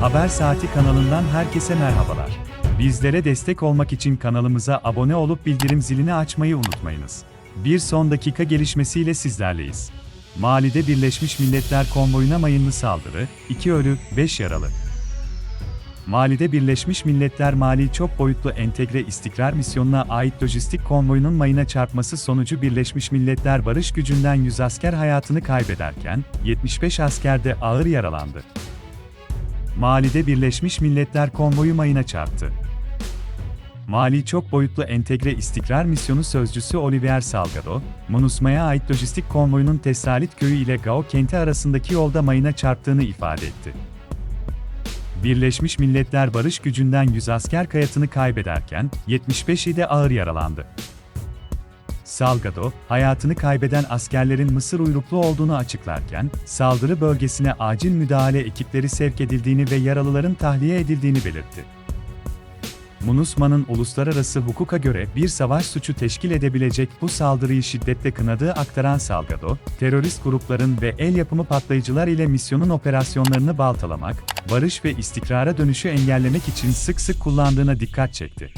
Haber Saati kanalından herkese merhabalar. Bizlere destek olmak için kanalımıza abone olup bildirim zilini açmayı unutmayınız. Bir son dakika gelişmesiyle sizlerleyiz. Mali'de Birleşmiş Milletler konvoyuna mayınlı saldırı, 2 ölü, 5 yaralı. Mali'de Birleşmiş Milletler Mali Çok Boyutlu Entegre İstikrar Misyonu'na ait lojistik konvoyunun mayına çarpması sonucu Birleşmiş Milletler barış gücünden 100 asker hayatını kaybederken, 75 asker de ağır yaralandı. Mali'de Birleşmiş Milletler konvoyu mayına çarptı. Mali Çok Boyutlu Entegre İstikrar Misyonu Sözcüsü Olivier Salgado, MONUSMA'ya ait lojistik konvoyunun Tesalit Köyü ile Gao kenti arasındaki yolda mayına çarptığını ifade etti. Birleşmiş Milletler barış gücünden 100 asker hayatını kaybederken, 75'i de ağır yaralandı. Salgado, hayatını kaybeden askerlerin Mısır uyruklu olduğunu açıklarken, saldırı bölgesine acil müdahale ekipleri sevk edildiğini ve yaralıların tahliye edildiğini belirtti. MONUSMA'nın uluslararası hukuka göre bir savaş suçu teşkil edebilecek bu saldırıyı şiddetle kınadığı aktaran Salgado, terörist grupların ve el yapımı patlayıcılar ile misyonun operasyonlarını baltalamak, barış ve istikrara dönüşü engellemek için sık sık kullandığına dikkat çekti.